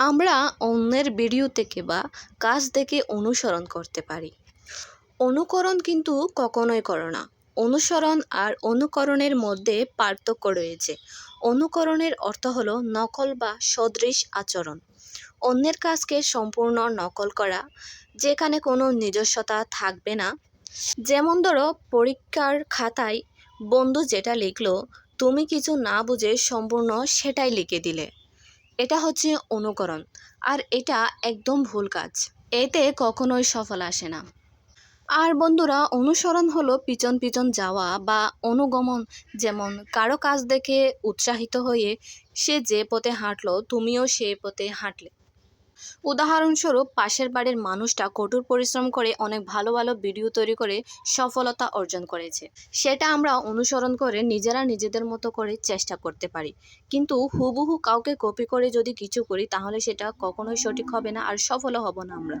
আমরা অন্যের ভিডিও থেকে বা কাজ দেখে অনুসরণ করতে পারি। অনুকরণ কিন্তু কখনোই করো না। অনুসরণ আর অনুকরণের মধ্যে পার্থক্য রয়েছে। অনুকরণের অর্থ হলো নকল বা সদৃশ আচরণ। অন্যের কাজকে সম্পূর্ণ নকল করা, যেখানে কোনো নিজস্বতা থাকবে না। যেমন ধরো, পরীক্ষার খাতায় বন্ধু যেটা লিখলো, তুমি কিছু না বুঝে সম্পূর্ণ সেটাই লিখে দিলে। এটা হচ্ছে অনুকরণ, আর এটা একদম ভুল কাজ। এতে কখনোই সফল আসে না। আর বন্ধুরা, অনুসরণ হলো পিছন পিছন যাওয়া বা অনুগমন। যেমন, কারও কাজ দেখে উৎসাহিত হয়ে সে যে পথে হাঁটলো, তুমিও সে পথে হাঁটলে। উদাহরণস্বরূপ, পাশের বাড়ির মানুষটা কঠোর পরিশ্রম করে অনেক ভালো ভালো ভিডিও তৈরি করে সফলতা অর্জন করেছে। সেটা আমরা অনুসরণ করে নিজেরা নিজেদের মতো করে চেষ্টা করতে পারি। কিন্তু হুবহু কাউকে কপি করে যদি কিছু করি, তাহলে সেটা কখনোই সঠিক হবে না আর সফলও হব না আমরা।